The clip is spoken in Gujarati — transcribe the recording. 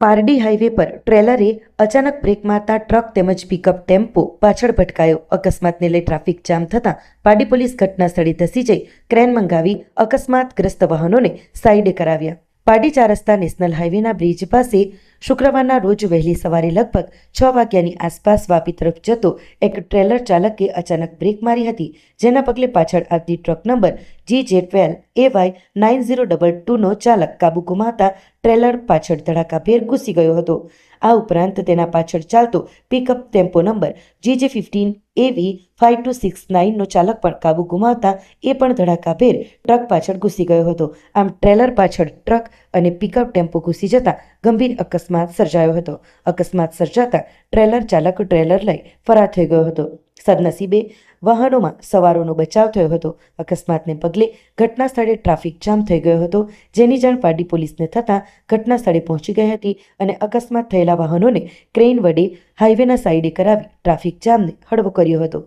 પારડી હાઈવે પર ટ્રેલરે અચાનક બ્રેક મારતા ટ્રક તેમજ પિકઅપ ટેમ્પો પાછળ ભટકાયો. અકસ્માતને લઈ ટ્રાફિક જામ થતાં પારડી પોલીસ ઘટના સ્થળે ધસી જઈ ક્રેન મંગાવી અકસ્માતગ્રસ્ત વાહનોને સાઈડે કરાવ્યા. પારડી ચાર રસ્તા નેશનલ હાઈવેના બ્રિજ પાસે શુક્રવારના રોજ વહેલી સવારે લગભગ છ વાગ્યાની આસપાસ વાપી તરફ જતો એક ટ્રેલર ચાલકે અચાનક બ્રેક મારી હતી, જેના પગલે પાછળ આવતી truck number G J twelve A Y nine zero double ટુનો ચાલક કાબુ ગુમાવતા ટ્રેલર પાછળ ધડાકાભેર ઘૂસી ગયો હતો. આ ઉપરાંત તેના પાછળ ચાલતો પિકઅપ ટેમ્પો નંબર જી જે ફિફ્ટીન એવી ફાઇવ ટુ સિક્સ નાઇનનો ચાલક પણ કાબુ ગુમાવતા એ પણ ધડાકાભેર ટ્રક પાછળ ઘૂસી ગયો હતો. આમ ટ્રેલર પાછળ ટ્રક અને પિકઅપ ટેમ્પો ઘૂસી જતા ગંભીર અકસ્માત સર્જાયો હતો. અકસ્માત સર્જાતા ટ્રેલર ચાલક ટ્રેલર લઈ ફરાર થઈ ગયો હતો. સદનસીબે વાહનોમાં સવારોનો બચાવ થયો હતો. અકસ્માતને પગલે ઘટના સ્થળે ટ્રાફિક જામ થઈ ગયો હતો. જેની જાણ પારડી પોલીસને થતાં ઘટના સ્થળે પહોંચી ગઈ હતી અને અકસ્માત થયેલા વાહનોને ક્રેન વડે હાઈવેના સાઈડે કરાવી ટ્રાફિક જામને હળવો કર્યો હતો.